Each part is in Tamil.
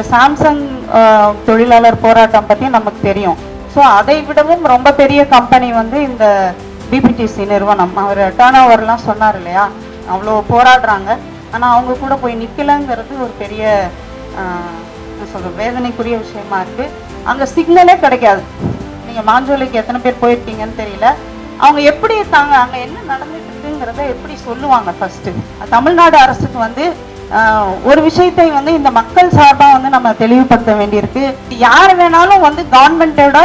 இப்போ சாம்சங் தொழிலாளர் போராட்டம் பற்றி நமக்கு தெரியும். ஸோ அதை விடவும் ரொம்ப பெரிய கம்பெனி வந்து இந்த பிபிடிசி நிறுவனம். அவர் டேர்ன் ஓவர்லாம் சொன்னார் இல்லையா? அவ்வளோ போராடுறாங்க. ஆனால் அவங்க கூட போய் நிற்கலங்கிறது ஒரு பெரிய சொல்கிற என்ன வேதனைக்குரிய விஷயமா இருக்குது அங்கே சிக்னலே கிடைக்காது. நீங்கள் மாஞ்சோலைக்கு எத்தனை பேர் போயிருக்கீங்கன்னு தெரியல. அவங்க எப்படி தாங்க அங்கே என்ன நடந்துட்டு இருக்குங்கிறத எப்படி சொல்லுவாங்க ஃபஸ்ட்டு தமிழ்நாடு அரசுக்கு வந்து ஒரு விஷயத்தை வந்து இந்த மக்கள் சார்பாக வந்து நம்ம தெளிவுபடுத்த வேண்டியிருக்கு. யார் வேணாலும் வந்து கவர்மெண்ட்டோட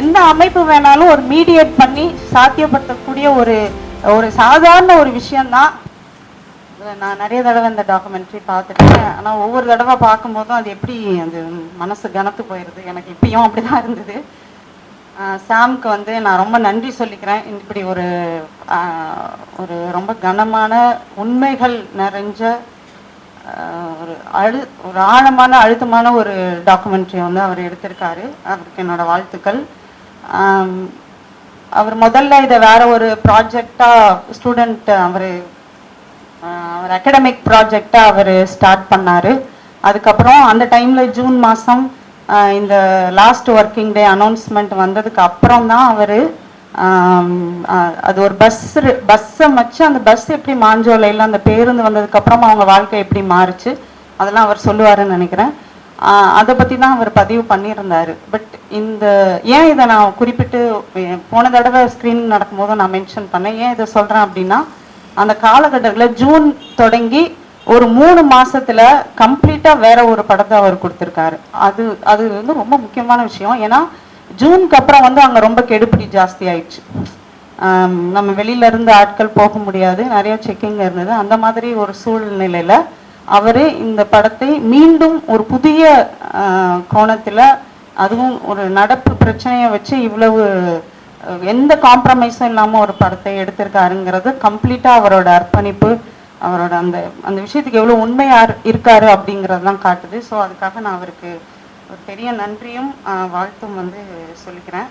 எந்த அமைப்பு வேணாலும் ஒரு மீடியேட் பண்ணி சாத்தியப்படுத்தக்கூடிய ஒரு ஒரு சாதாரண ஒரு விஷயந்தான் நான் நிறைய தடவை இந்த டாக்குமெண்ட்ரி பார்த்துட்டேன் ஆனால் ஒவ்வொரு தடவை பார்க்கும்போதும் அது எப்படி அது மனசு கனத்து போயிடுது எனக்கு இப்பயும் அப்படி தான் இருந்தது. ஆஹ் சாம்க்கு வந்து நான் ரொம்ப நன்றி சொல்லிக்கிறேன். இப்படி ஒரு ஒரு ரொம்ப கனமான உண்மைகள் நிறைஞ்ச ஒரு அழு ஒரு ஆழமான அழுத்தமான ஒரு டாக்குமெண்ட்ரி வந்து அவர் எடுத்திருக்காரு. அவருக்கு என்னோட வாழ்த்துக்கள். அவர் முதல்ல இதை வேற ஒரு ப்ராஜெக்டாக ஸ்டூடெண்ட் அவர் அவர் அகடமிக் ப்ராஜெக்டாக அவர் ஸ்டார்ட் பண்ணார். அதுக்கப்புறம் அந்த டைமில் ஜூன் மாதம் இந்த லாஸ்ட் ஒர்க்கிங் டே அனௌன்ஸ்மெண்ட் வந்ததுக்கு அப்புறம் தான் அவர் அது ஒரு பஸ் பஸ்ஸை வச்சு அந்த பஸ் எப்படி மாஞ்சோலையில் அந்த பேருந்து வந்ததுக்கப்புறம் அவங்க வாழ்க்கை எப்படி மாறுச்சு? அதெல்லாம் அவர் சொல்லுவாருன்னு நினைக்கிறேன். அதை பற்றி தான் அவர் பதிவு பண்ணியிருந்தார். பட் இந்த ஏன் இதை நான் குறிப்பிட்டு போன தடவை ஸ்க்ரீன் நடக்கும்போது நான் மென்ஷன் பண்ணேன். ஏன் இதை சொல்கிறேன் அப்படின்னா அந்த காலகட்டத்தில் ஜூன் தொடங்கி ஒரு மூணு மாசத்துல கம்ப்ளீட்டா வேற ஒரு படத்தை அவர் கொடுத்துருக்காரு. அது அது வந்து ரொம்ப முக்கியமான விஷயம். ஏன்னா ஜூனுக்கு அப்புறம் வந்து அங்கே ரொம்ப கெடுபிடி ஜாஸ்தி ஆயிடுச்சு. நம்ம வெளியில இருந்து ஆட்கள் போக முடியாது. நிறைய செக்கிங் இருந்தது. அந்த மாதிரி ஒரு சூழ்நிலையில அவர் இந்த படத்தை மீண்டும் ஒரு புதிய கோணத்தில் அதுவும் ஒரு நடப்பு பிரச்சனையை வச்சு இவ்வளவு எந்த காம்ப்ரமைஸும் இல்லாமல் ஒரு படத்தை எடுத்திருக்காருங்கிறது கம்ப்ளீட்டாக அவரோட அர்ப்பணிப்பு அவரோட அந்த அந்த விஷயத்துக்கு எவ்வளோ உண்மையாக இருக்காரு அப்படிங்கிறது தான் காட்டுது. ஸோ அதுக்காக நான் அவருக்கு ஒரு பெரிய நன்றியும் வாழ்த்தும் வந்து சொல்லிக்கிறேன்.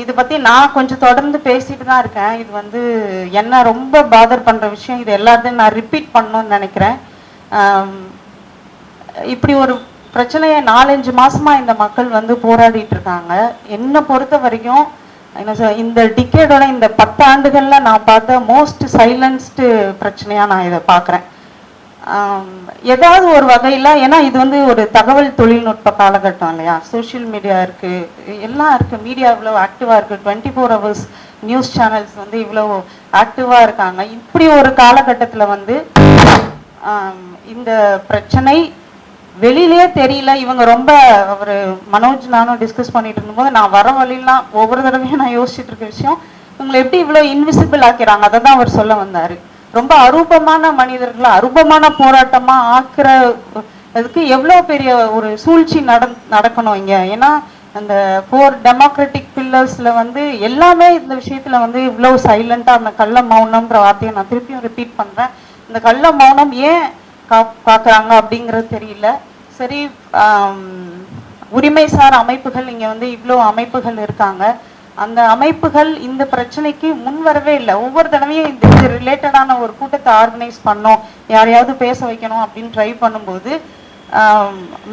இதை பற்றி நான் கொஞ்சம் தொடர்ந்து பேசிட்டு தான் இருக்கேன். இது வந்து என்ன ரொம்ப பாதர் பண்ணுற விஷயம். இது எல்லாத்தையும் நான் ரிப்பீட் பண்ணணும்னு நினைக்கிறேன். இப்படி ஒரு பிரச்சனையை நாலஞ்சு மாதமாக இந்த மக்கள் வந்து போராடிட்டு இருக்காங்க. என்னை பொறுத்த வரைக்கும் என்ன சார் இந்த டிக்கேடோட இந்த பத்து ஆண்டுகளில் நான் பார்த்த மோஸ்ட் சைலன்ஸ்டு பிரச்சனையாக நான் இதை பார்க்குறேன். ஏதாவது ஒரு வகையில் ஏன்னா இது வந்து ஒரு தகவல் தொழில்நுட்ப காலகட்டம் இல்லையா? சோஷியல் மீடியா இருக்குது எல்லாம் இருக்குது மீடியா இவ்வளோ ஆக்டிவாக இருக்குது twenty four hours news channels வந்து இவ்வளோ ஆக்டிவாக இருக்காங்க. இப்படி ஒரு காலகட்டத்தில் வந்து இந்த பிரச்சனை வெளியிலேயே தெரியல. இவங்க ரொம்ப அவர் மனோஜ் நானும் டிஸ்கஸ் பண்ணிட்டு இருந்தபோது நான் வர வழியெல்லாம் ஒவ்வொரு தடவையும் நான் யோசிச்சுட்டு இருக்க விஷயம் இவங்களை எப்படி இவ்வளோ இன்விசிபிள் ஆக்கிறாங்க? அதை தான் அவர் சொல்ல வந்தார். ரொம்ப அரூபமான மனிதர்களை அரூபமான போராட்டமா ஆக்குற அதுக்கு எவ்வளோ பெரிய ஒரு சூழ்ச்சி நட நடக்கணும் இங்க? ஏன்னா அந்த ஃபோர் டெமோக்ராட்டிக் பில்லர்ஸ்ல வந்து எல்லாமே இந்த விஷயத்துல வந்து இவ்வளோ சைலண்டா அந்த கள்ள மௌனம்ன்ற வார்த்தையை நான் திருப்பியும் ரிப்பீட் பண்றேன். இந்த கள்ள மௌனம் ஏன் கா பார்க்குறாங்க அப்படிங்கிறது தெரியல. சரி உரிமை உரிமைசார் அமைப்புகள் இங்க வந்து இவ்வளோ அமைப்புகள் இருக்காங்க. அந்த அமைப்புகள் இந்த பிரச்சனைக்கு முன் வரவே இல்லை. ஒவ்வொரு தடவையும் இந்த இது ரிலேட்டடான ஒரு கூட்டத்தை ஆர்கனைஸ் பண்ணோம். யாரையாவது பேச வைக்கணும் அப்படின்னு ட்ரை பண்ணும்போது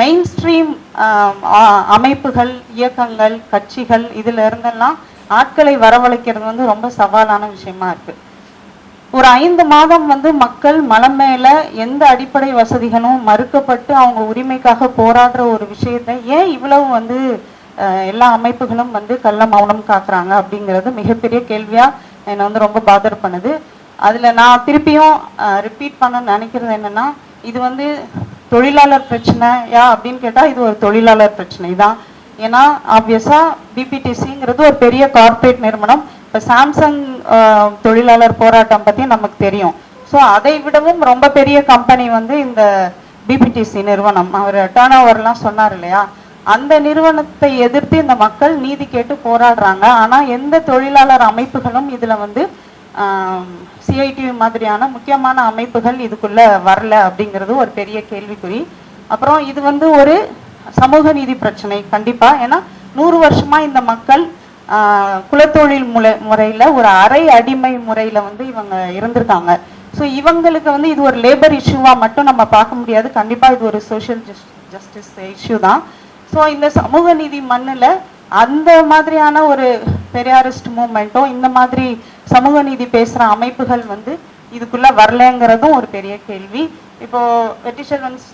மெயின் ஸ்ட்ரீம் அமைப்புகள் இயக்கங்கள் கட்சிகள் இதில் இருந்தெல்லாம் ஆட்களை வரவழைக்கிறது வந்து ரொம்ப சவாலான விஷயமா இருக்கு. ஒரு ஐந்து மாதம் வந்து மக்கள் மலம் மேல எந்த அடிப்படை வசதிகளும் மறுக்கப்பட்டு அவங்க உரிமைக்காக போராடுற ஒரு விஷயத்தை ஏன் இவ்வளவு வந்து எல்லா அமைப்புகளும் வந்து கள்ள மௌனம் காக்குறாங்க அப்படிங்கிறது மிகப்பெரிய கேள்வியாக என்னை வந்து ரொம்ப பாதர் பண்ணுது. அதில் நான் திருப்பியும் ரிப்பீட் பண்ண நினைக்கிறது என்னென்னா இது வந்து தொழிலாளர் பிரச்சனையா அப்படின்னு கேட்டால் இது ஒரு தொழிலாளர் பிரச்சனை தான். ஏன்னா ஆப்வியஸாக பிபிடிசிங்கிறது ஒரு பெரிய கார்ப்பரேட் நிறுவனம். இப்போ சாம்சங் தொழிலாளர் போராட்டம் பற்றி நமக்கு தெரியும். ஸோ அதை விடவும் ரொம்ப பெரிய கம்பெனி வந்து இந்த பிபிடிசி நிறுவனம். அவர் டேர்ன் ஓவர்லாம் சொன்னார் இல்லையா? அந்த நிறுவனத்தை எதிர்த்து இந்த மக்கள் நீதி கேட்டு போராடுறாங்க. ஆனால் எந்த தொழிலாளர் அமைப்புகளும் இதில் வந்து சிஐடி மாதிரியான முக்கியமான அமைப்புகள் இதுக்குள்ளே வரல அப்படிங்கிறது ஒரு பெரிய கேள்விக்குறி. அப்புறம் இது வந்து ஒரு சமூக நீதி பிரச்சனை கண்டிப்பாக ஏன்னா நூறு வருஷமாக இந்த மக்கள் குலத்தொழில் முறை முறையில் ஒரு அரை அடிமை முறையில் வந்து இவங்க இருந்திருக்காங்க. ஸோ இவங்களுக்கு வந்து இது ஒரு லேபர் இஷ்யூவாக மட்டும் நம்ம பார்க்க முடியாது. கண்டிப்பாக இது ஒரு சோஷியல் ஜஸ்டிஸ் இஷ்யூ தான். ஸோ இந்த சமூக நீதி மண்ணில் அந்த மாதிரியான ஒரு பெரியாரிஸ்ட் மூமெண்ட்டோ இந்த மாதிரி சமூக நீதி பேசுகிற அமைப்புகள் வந்து இதுக்குள்ளே வரலங்கிறதும் ஒரு பெரிய கேள்வி. இப்போ வெற்றி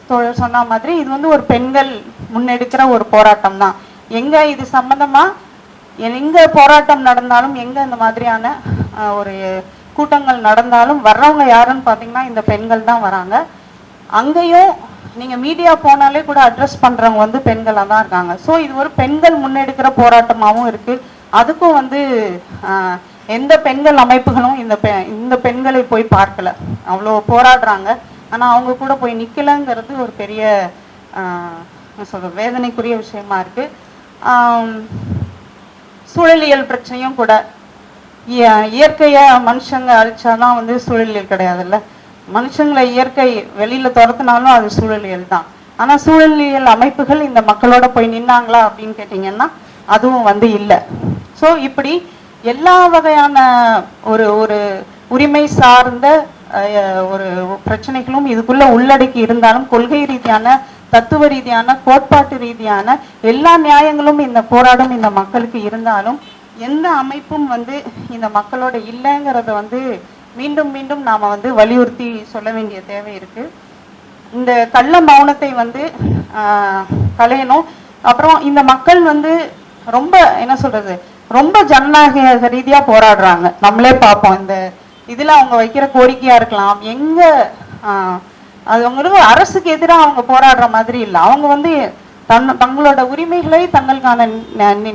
தோழர் சொன்ன மாதிரி இது வந்து ஒரு பெண்கள் முன்னெடுக்கிற ஒரு போராட்டம் தான் எங்கே இது சம்மந்தமாக எங்கே போராட்டம் நடந்தாலும் எங்கே இந்த மாதிரியான ஒரு கூட்டங்கள் நடந்தாலும் வர்றவங்க யாருன்னு பார்த்தீங்கன்னா இந்த பெண்கள் தான் வராங்க. அங்கேயும் நீங்க மீடியா போனாலே கூட அட்ரஸ் பண்றவங்க வந்து பெண்களா தான் இருக்காங்க. ஸோ இது ஒரு பெண்கள் முன்னெடுக்கிற போராட்டமாகவும் இருக்கு. அதுக்கும் வந்து ஆஹ், எந்த பெண்கள் அமைப்புகளும் இந்த பெ இந்த பெண்களை போய் பார்க்கல. அவ்வளோ போராடுறாங்க. ஆனா அவங்க கூட போய் நிக்கலங்கிறது ஒரு பெரிய ஆஹ், சொல்ற வேதனைக்குரிய விஷயமா இருக்கு. சூழலியல் பிரச்சனையும் கூட. இயற்கையை மனுஷங்க அழிச்சாதான் வந்து சூழலியல் கிடையாதுல்ல. மனுஷங்களை இயற்கை வெளியில துரத்துனாலும் அது சூழலியல் தான். ஆனா சூழலியல் அமைப்புகள் இந்த மக்களோட போய் நின்னாங்களா அப்படின்னு கேட்டிங்கன்னா அதுவும் வந்து இல்லை. ஸோ இப்படி எல்லா வகையான ஒரு ஒரு உரிமை சார்ந்த ஒரு பிரச்சனைகளும் இதுக்குள்ள உள்ளடக்கி இருந்தாலும் கொள்கை ரீதியான தத்துவ ரீதியான கோட்பாட்டு ரீதியான எல்லா நியாயங்களும் இந்த போராடும் இந்த மக்களுக்கு இருந்தாலும் எந்த அமைப்பும் வந்து இந்த மக்களோட இல்லைங்கிறத வந்து மீண்டும் மீண்டும் நாம் வந்து வலியுறுத்தி சொல்ல வேண்டிய தேவை இருக்குது இந்த கள்ள மௌனத்தை வந்து களையணும். அப்புறம் இந்த மக்கள் வந்து ரொம்ப என்ன சொல்கிறது ரொம்ப ஜனநாயக ரீதியாக போராடுறாங்க. நம்மளே பார்ப்போம். இந்த இதில் அவங்க வைக்கிற கோரிக்கையாக இருக்கலாம். எங்கே அது அவங்களுக்கு அரசுக்கு எதிராக அவங்க போராடுற மாதிரி இல்லை. அவங்க வந்து தன் தங்களோட உரிமைகளை தங்களுக்கான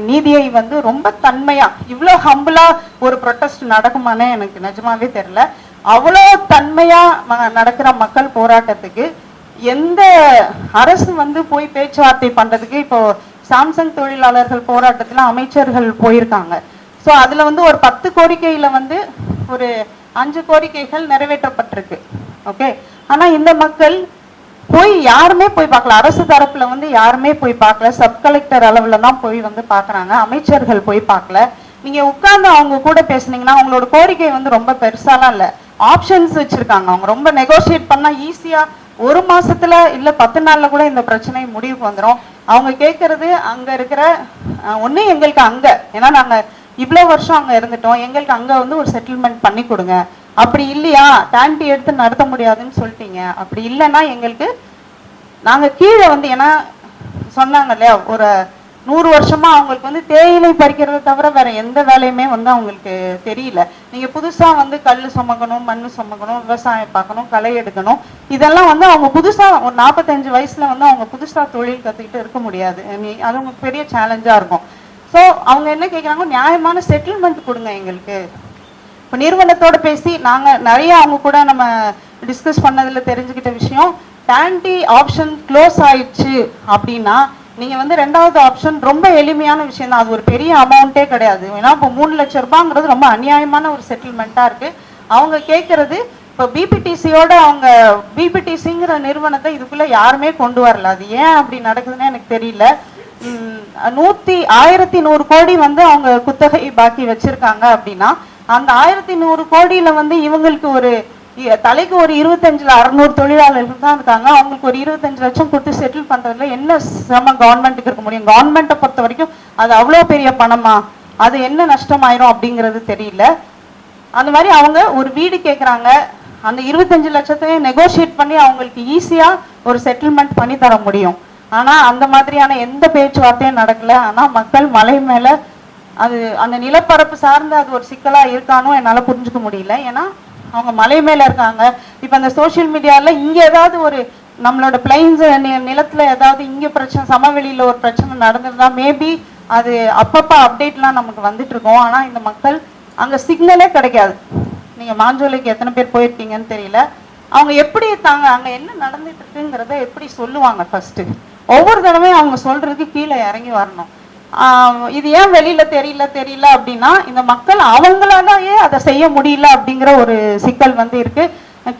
நீதியை வந்து ரொம்ப தன்மையா இவ்வளோ ஹம்பிளா ஒரு ப்ரொட்டஸ்ட் நடக்குமானே எனக்கு நிஜமாவே தெரில அவ்வளோ தன்மையா ம- நடக்கிற மக்கள் போராட்டத்துக்கு எந்த அரசு வந்து போய் பேச்சுவார்த்தை பண்றதுக்கு இப்போ சாம்சங் தொழிலாளர்கள் போராட்டத்தில் அமைச்சர்கள் போயிருக்காங்க. ஸோ அதில் வந்து ஒரு பத்து கோரிக்கையில் வந்து ஒரு அஞ்சு கோரிக்கைகள் நிறைவேற்றப்பட்டிருக்கு. ஓகே ஆனால் இந்த மக்கள் போய் யாருமே போய் பார்க்கல. அரசு தரப்புல வந்து யாருமே போய் பார்க்கல. சப் கலெக்டர் அளவுல தான் போய் வந்து பாக்குறாங்க அமைச்சர்கள் போய் பார்க்கல. நீங்க உட்கார்ந்து அவங்க கூட பேசுனீங்கன்னா அவங்களோட கோரிக்கை வந்து ரொம்ப பெருசாலாம் இல்ல. ஆப்ஷன்ஸ் வச்சிருக்காங்க. அவங்க ரொம்ப நெகோசியேட் பண்ணா ஈஸியா ஒரு மாசத்துல இல்ல பத்து நாள்ல கூட இந்த பிரச்சனை முடிவுக்கு வந்துடும் அவங்க கேட்கறது அங்க இருக்கிற ஒண்ணு எங்களுக்கு அங்க. ஏன்னா நாங்க இவ்வளவு வருஷம் அங்க இருந்துட்டோம். எங்களுக்கு அங்க வந்து ஒரு செட்டில்மெண்ட் பண்ணி கொடுங்க. அப்படி இல்லையா? டான்டி எடுத்து நடத்த முடியாதுன்னு சொல்லிட்டீங்க. அப்படி இல்லைன்னா எங்களுக்கு நாங்கள் கீழே வந்து ஏன்னா சொன்னாங்க இல்லையா ஒரு நூறு வருஷமா அவங்களுக்கு வந்து தேயிலை பறிக்கிறத தவிர வேற எந்த வேலையுமே வந்து அவங்களுக்கு தெரியல. நீங்க புதுசா வந்து கல் சுமக்கணும் மண் சுமக்கணும் விவசாயம் பார்க்கணும் களை எடுக்கணும் இதெல்லாம் வந்து அவங்க புதுசா ஒரு நாற்பத்தஞ்சு வயசுல வந்து அவங்க புதுசா தொழில் கத்துக்கிட்டு இருக்க முடியாது. நீ- அது உங்களுக்கு பெரிய சேலஞ்சா இருக்கும். ஸோ அவங்க என்ன கேட்குறாங்க நியாயமான செட்டில்மெண்ட் கொடுங்க எங்களுக்கு. இப்போ நிறுவனத்தோடு பேசி நாங்கள் நிறைய அவங்க கூட நம்ம டிஸ்கஸ் பண்ணதில் தெரிஞ்சுக்கிட்ட விஷயம். டேண்டி ஆப்ஷன் க்ளோஸ் ஆயிடுச்சு அப்படின்னா நீங்கள் வந்து ரெண்டாவது ஆப்ஷன் ரொம்ப எளிமையான விஷயம் தான். அது ஒரு பெரிய அமௌண்ட்டே கிடையாது. ஏன்னா இப்போ மூணு லட்சம் ரூபாங்கிறது ரொம்ப அநியாயமான ஒரு செட்டில்மெண்ட்டாக இருக்குது அவங்க கேட்கறது இப்போ பிபிடிசியோட அவங்க பிபிடிசிங்கிற நிறுவனத்தை இதுக்குள்ளே யாருமே கொண்டு வரல. அது ஏன் அப்படி நடக்குதுன்னு எனக்கு தெரியல. நூற்றி ஆயிரத்தி நூறு கோடி வந்து அவங்க குத்தகை பாக்கி வச்சுருக்காங்க அப்படின்னா அந்த ஆயிரத்தி நூறு கோடியில வந்து இவங்களுக்கு ஒரு தலைக்கு ஒரு இருபத்தஞ்சுல அறுநூறு தொழிலாளர்கள் தான் இருக்காங்க. அவங்களுக்கு ஒரு இருபத்தஞ்சு லட்சம் கொடுத்து செட்டில் பண்றதுல என்ன சிரமம் கவர்மெண்ட்டுக்கு இருக்க முடியும்? கவர்மெண்ட்டை பொறுத்த வரைக்கும் அது அவ்வளோ பெரிய பணமா? அது என்ன நஷ்டமாயிரும் அப்படிங்கிறது தெரியல. அந்த மாதிரி அவங்க ஒரு வீடு கேட்குறாங்க அந்த இருபத்தஞ்சு லட்சத்தையும் நெகோஷியேட் பண்ணி அவங்களுக்கு ஈஸியா ஒரு செட்டில்மெண்ட் பண்ணி தர முடியும். ஆனா அந்த மாதிரியான எந்த பேச்சுவார்த்தையும் நடக்கல. ஆனா மக்கள் மலை மேலே அது அந்த நிலப்பரப்பு சார்ந்து அது ஒரு சிக்கலாக இருக்கானோ என்னால் புரிஞ்சுக்க முடியல. ஏன்னா அவங்க மலை மேலே இருக்காங்க. இப்போ அந்த சோஷியல் மீடியால இங்க ஏதாவது ஒரு நம்மளோட பிளைன்ஸ் நிலத்துல ஏதாவது இங்க பிரச்சனை சமவெளியில ஒரு பிரச்சனை நடந்திருந்தா மேபி அது அப்பப்போ அப்டேட்லாம் நமக்கு வந்துட்டு இருக்கோம். இந்த மக்கள் அங்க சிக்னலே கிடைக்காது. நீங்க மாஞ்சோலைக்கு எத்தனை பேர் போயிருக்கீங்கன்னு தெரியல. அவங்க எப்படி தாங்க அங்க என்ன நடந்துட்டு இருக்குங்கிறத எப்படி சொல்லுவாங்க ஃபர்ஸ்ட்டு ஒவ்வொரு தடவையும் அவங்க சொல்றதுக்கு கீழே இறங்கி வரணும். இது ஏன் வெளியில தெரியல தெரியல அப்படின்னா இந்த மக்கள் அவங்களாலேயே அதை செய்ய முடியல அப்படிங்கிற ஒரு சிக்கல் வந்து இருக்கு.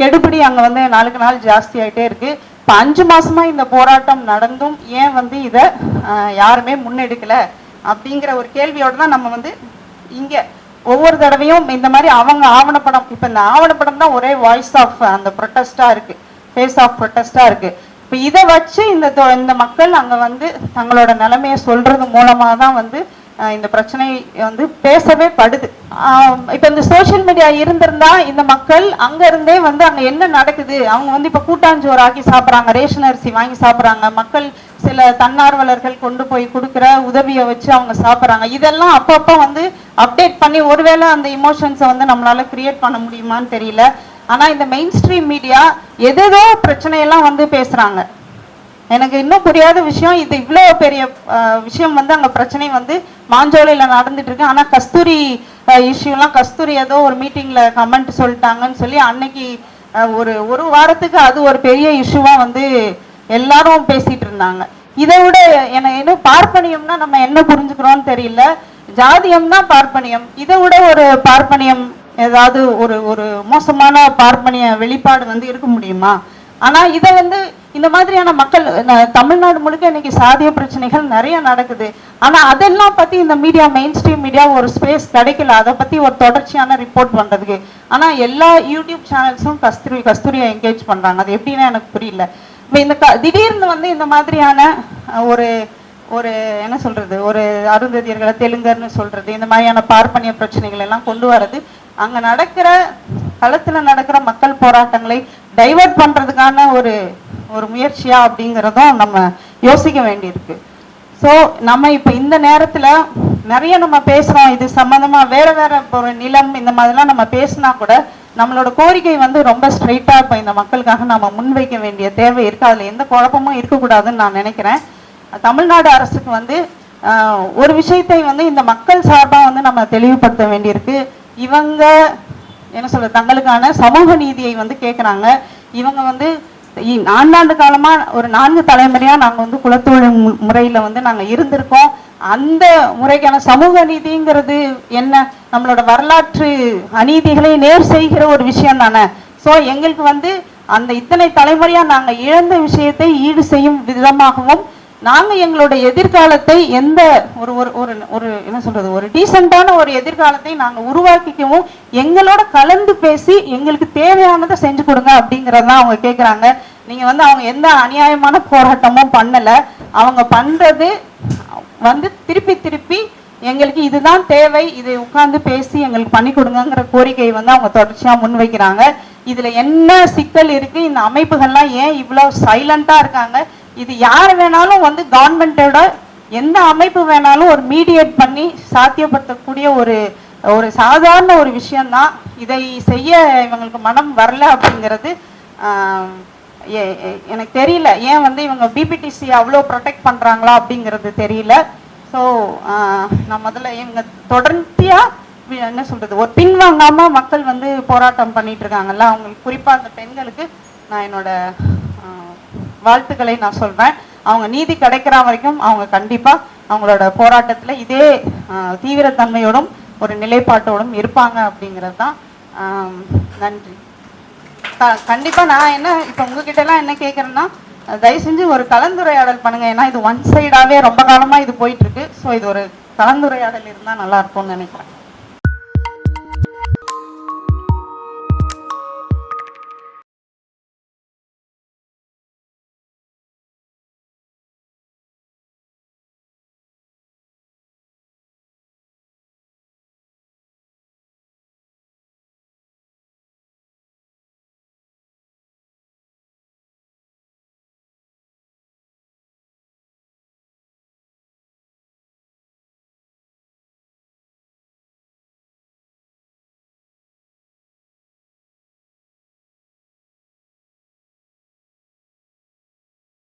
கெடுபிடி அங்க வந்து நாளுக்கு நாள் ஜாஸ்தி ஆயிட்டே இருக்கு. இப்ப அஞ்சு மாசமா இந்த போராட்டம் நடந்தும் ஏன் வந்து இத யாருமே முன்னெடுக்கல அப்படிங்கிற ஒரு கேள்வியோட தான் நம்ம வந்து இங்க ஒவ்வொரு தடவையும் இந்த மாதிரி அவங்க ஆவணப்படம் இப்ப இந்த ஆவணப்படம் தான் ஒரே வாய்ஸ் ஆஃப் அந்த ப்ரொட்டஸ்டா இருக்கு. ஃபேஸ் ஆஃப் ப்ரொட்டஸ்டா இருக்கு. இப்போ இதை வச்சு இந்த தொ- இந்த மக்கள் அங்கே வந்து தங்களோட நிலைமையை சொல்றது மூலமாக தான் வந்து இந்த பிரச்சனை வந்து பேசவே படுது. இப்போ இந்த சோஷியல் மீடியா இருந்திருந்தா இந்த மக்கள் அங்கேருந்தே வந்து அங்கே என்ன நடக்குது? அவங்க வந்து இப்போ கூட்டாஞ்சோறு ஆக்கி சாப்பிட்றாங்க ரேஷன் அரிசி வாங்கி சாப்பிட்றாங்க. மக்கள் சில தன்னார்வலர்கள் கொண்டு போய் கொடுக்குற உதவியை வச்சு அவங்க சாப்பிட்றாங்க. இதெல்லாம் அப்பப்போ வந்து அப்டேட் பண்ணி ஒருவேளை அந்த இமோஷன்ஸை வந்து நம்மளால கிரியேட் பண்ண முடியுமான்னு தெரியல. ஆனால் இந்த மெயின் ஸ்ட்ரீம் மீடியா எதேதோ பிரச்சனையெல்லாம் வந்து பேசுகிறாங்க எனக்கு இன்னும் புரியாத விஷயம் இது இவ்வளோ பெரிய விஷயம் வந்து அங்கே பிரச்சனை வந்து மாஞ்சோலையில் நடந்துட்டு இருக்கு ஆனால் கஸ்தூரி இஷ்யூலாம் கஸ்தூரி ஏதோ ஒரு மீட்டிங்கில் கமெண்ட் சொல்லிட்டாங்கன்னு சொல்லி அன்னைக்கு ஒரு ஒரு வாரத்துக்கு அது ஒரு பெரிய இஷ்யூவாக வந்து எல்லாரும் பேசிட்டு இருந்தாங்க. இதை விட என்ன இன்னும் பார்ப்பனியம்னா நம்ம என்ன புரிஞ்சுக்கிறோம்னு தெரியல. ஜாதியம்னா பார்ப்பனியம். இதை விட ஒரு பார்ப்பனியம் ஏதாவது ஒரு ஒரு மோசமான பார்ப்பனிய வெளிப்பாடு வந்து இருக்க முடியுமா? ஆனா இதை வந்து இந்த மாதிரியான மக்கள் தமிழ்நாடு முழுக்க இன்னைக்கு சாதிய பிரச்சனைகள் நிறைய நடக்குது. ஆனா அதெல்லாம் பற்றி இந்த மீடியா மெயின் ஸ்ட்ரீம் மீடியா ஒரு ஸ்பேஸ் கிடைக்கல. அதை பத்தி ஒரு தொடர்ச்சியான ரிப்போர்ட் பண்றதுக்கு ஆனா எல்லா யூடியூப் சேனல்ஸும் கஸ்தூரி கஸ்தூரியை என்கேஜ் பண்றாங்க. அது எப்படின்னு எனக்கு புரியல. இப்போ இந்த க- திடீர்னு வந்து இந்த மாதிரியான ஒரு ஒரு என்ன சொல்றது? ஒரு அருந்ததியர்களை தெலுங்கர்னு சொல்றது இந்த மாதிரியான பார்ப்பனிய பிரச்சனைகள் எல்லாம் கொண்டு வரது அங்க நடக்கிற களத்துல நடக்கிற மக்கள் போராட்டங்களை டைவர்ட் பண்றதுக்கான ஒரு ஒரு முயற்சியா அப்படிங்கிறதும் நம்ம யோசிக்க வேண்டியிருக்கு. ஸோ நம்ம இப்போ இந்த நேரத்தில் நிறைய நம்ம பேசுகிறோம் இது சம்மந்தமாக வேறு வேறு இப்போ ஒரு நிலம் இந்த மாதிரிலாம் நம்ம பேசினா கூட நம்மளோட கோரிக்கை வந்து ரொம்ப ஸ்ட்ரைட்டாக இப்போ இந்த மக்களுக்காக நம்ம முன்வைக்க வேண்டிய தேவை இருக்குது அதில் எந்த குழப்பமும் இருக்கக்கூடாதுன்னு நான் நினைக்கிறேன். தமிழ்நாடு அரசுக்கு வந்து ஒரு விஷயத்தை வந்து இந்த மக்கள் சார்பாக வந்து நம்ம தெளிவுபடுத்த வேண்டியிருக்கு. இவங்க என்ன சொல்ற தங்களுக்கான சமூக நீதியை வந்து கேட்குறாங்க இவங்க வந்து நான்காண்டு காலமா ஒரு நான்கு தலைமுறையா நாங்க வந்து குலத்தொழில் முறையில வந்து நாங்க இருந்திருக்கோம். அந்த முறைக்கான சமூக நீதிங்கிறது என்ன? நம்மளோட வரலாற்று அநீதிகளை நேர் செய்கிற ஒரு விஷயம் தானே. ஸோ எங்களுக்கு வந்து அந்த இத்தனை தலைமுறையா நாங்க இழந்த விஷயத்தை ஈடு செய்யும் விதமாகவும் நாங்கள் எங்களோட எதிர்காலத்தை எந்த ஒரு ஒரு ஒரு ஒரு என்ன சொல்கிறது ஒரு டீசெண்டான ஒரு எதிர்காலத்தை நாங்கள் உருவாக்கிக்கவும் எங்களோட கலந்து பேசி எங்களுக்கு தேவையானதை செஞ்சு கொடுங்க அப்படிங்கறதான் அவங்க கேட்குறாங்க நீங்கள் வந்து அவங்க எந்த அநியாயமான போராட்டமும் பண்ணலை. அவங்க பண்ணுறது வந்து திருப்பி திருப்பி எங்களுக்கு இதுதான் தேவை இதை உட்காந்து பேசி எங்களுக்கு பண்ணி கொடுங்கங்கிற கோரிக்கை வந்து அவங்க தொடர்ச்சியாக முன்வைக்கிறாங்க. இதில் என்ன சிக்கல் இருக்குது இந்த அமைப்புகள்லாம் ஏன் இவ்வளோ சைலண்ட்டாக இருக்காங்க? இது யார் வேணாலும் வந்து கவர்மெண்டோட எந்த அமைப்பு வேணாலும் ஒரு மீடியேட் பண்ணி சாத்தியப்படுத்தக்கூடிய ஒரு ஒரு சாதாரண ஒரு விஷயம்தான். இதை செய்ய இவங்களுக்கு மனம் வரல அப்படிங்கிறது எ- எனக்கு தெரியல. ஏன் வந்து இவங்க பிபிடிசி அவ்வளோ ப்ரொடெக்ட் பண்ணுறாங்களா அப்படிங்கிறது தெரியல. ஸோ நான் முதல்ல இவங்க தொடர்ந்தியாக என்ன சொல்கிறது ஒரு பின்வாங்காமல் மக்கள் வந்து போராட்டம் பண்ணிட்டு இருக்காங்கல்ல அவங்களுக்கு குறிப்பாக அந்த பெண்களுக்கு நான் என்னோட வாழ்த்துக்களை நான் சொல்வேன் அவங்க நீதி கிடைக்கிற வரைக்கும் அவங்க கண்டிப்பாக அவங்களோட போராட்டத்தில் இதே தீவிரத்தன்மையோடும் ஒரு நிலைப்பாட்டோடும் இருப்பாங்க அப்படிங்கிறது தான் நன்றி. க- கண்டிப்பாக நான் என்ன இப்போ உங்ககிட்டலாம் என்ன கேட்குறேன்னா தயவு செஞ்சு ஒரு கலந்துரையாடல் பண்ணுங்க. ஏன்னா இது ஒன் சைடாகவே ரொம்ப காலமாக இது போயிட்டுருக்கு ஸோ இது ஒரு கலந்துரையாடல் இருந்தால் நல்லா இருக்கும்னு நினைக்கிறேன்.